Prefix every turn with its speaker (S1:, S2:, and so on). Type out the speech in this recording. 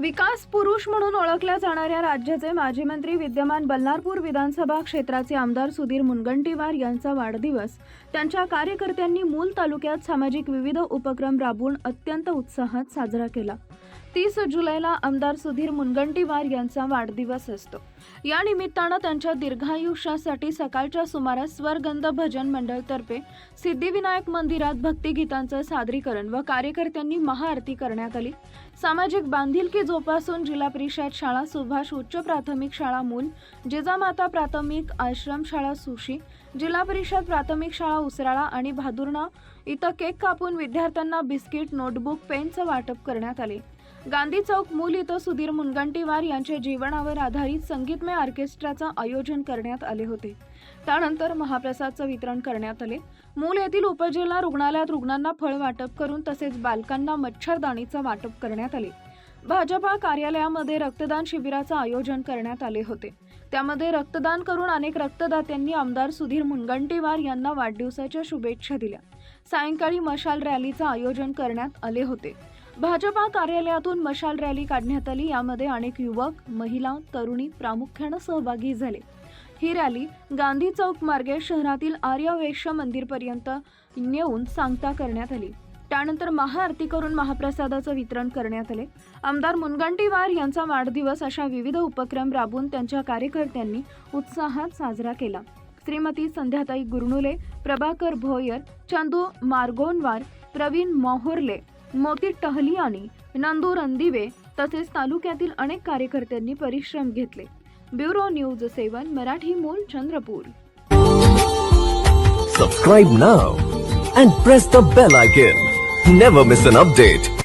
S1: विकास पुरुष म्हणून ओळखल्या जाणाऱ्या राज्याचे माजी मंत्री विद्यमान बल्लारपूर विधानसभा क्षेत्राचे आमदार सुधीर मुनगंटीवार यांचा वाढदिवस. त्यांच्या कार्यकर्त्यांनी मूल तालुक्यात सामाजिक विविध उपक्रम राबवून अत्यंत उत्साहात साजरा केला. तीस जुलैला आमदार सुधीर मुनगंटीवार यांचा वाढदिवस असतो. या निमित्तानं त्यांच्या दीर्घायुष्यासाठी सकाळच्या सुमारास स्वरगंध भजन मंडळतर्फे सिद्धिविनायक मंदिरात भक्तिगीतांचं सादरीकरण व कार्यकर्त्यांनी महाआरती करण्यात आली. सामाजिक बांधिलकी जोपासून जिल्हा परिषद शाळा सुभाष उच्च प्राथमिक शाळा मूल जिजामाता प्राथमिक आश्रम शाळा सुशी जिल्हा परिषद प्राथमिक शाळा उसराळा आणि भादुर्णा इथं केक कापून विद्यार्थ्यांना बिस्किट नोटबुक पेनचं वाटप करण्यात आले. गांधी चौक मूल इथं सुधीर मुनगंटीवार यांच्या जीवनावर आधारित संगीतमय ऑर्केस्ट्राचं आयोजन करण्यात आले होते. त्यानंतर महाप्रसादचं वितरण करण्यात आले. मूल येथील उपजिल्हा रुग्णालयात रुग्णांना फळ वाटप करून तसेच बालकांना मच्छरदाणीचं वाटप करण्यात आले. भाजपा कार्यालयामध्ये रक्तदान शिबिराचं आयोजन करण्यात आले होते. त्यामध्ये रक्तदान करून अनेक रक्तदात्यांनी आमदार सुधीर मुनगंटीवार यांना वाढदिवसाच्या शुभेच्छा दिल्या. सायंकाळी मशाल रॅलीचं आयोजन करण्यात आले होते. भाजपा कार्यालयातून मशाल रॅली काढण्यात आली. यामध्ये अनेक युवक महिला तरुणी प्रामुख्यानं सहभागी झाले. ही रॅली गांधी चौक मार्गे शहरातील आर्यवेश्य मंदिरपर्यंत नेऊन सांगता करण्यात आली. त्यानंतर महाआरती करून महाप्रसादाचं वितरण करण्यात आले. आमदार मुनगंटीवार यांचा वाढदिवस अशा विविध उपक्रम राबवून त्यांच्या कार्यकर्त्यांनी उत्साहात साजरा केला. श्रीमती संध्याताई गुरनुले प्रभाकर भोयर चंदू मार्गोनवार प्रवीण मोहोरले मोती टहलियानी नंदू रणदिवे तसेच तालुक्यातील अनेक कार्यकर्त्यांनी परिश्रम घेतले. Bureau news seven Marathi Mul Chandrapur.
S2: Subscribe now and press the bell icon never miss an update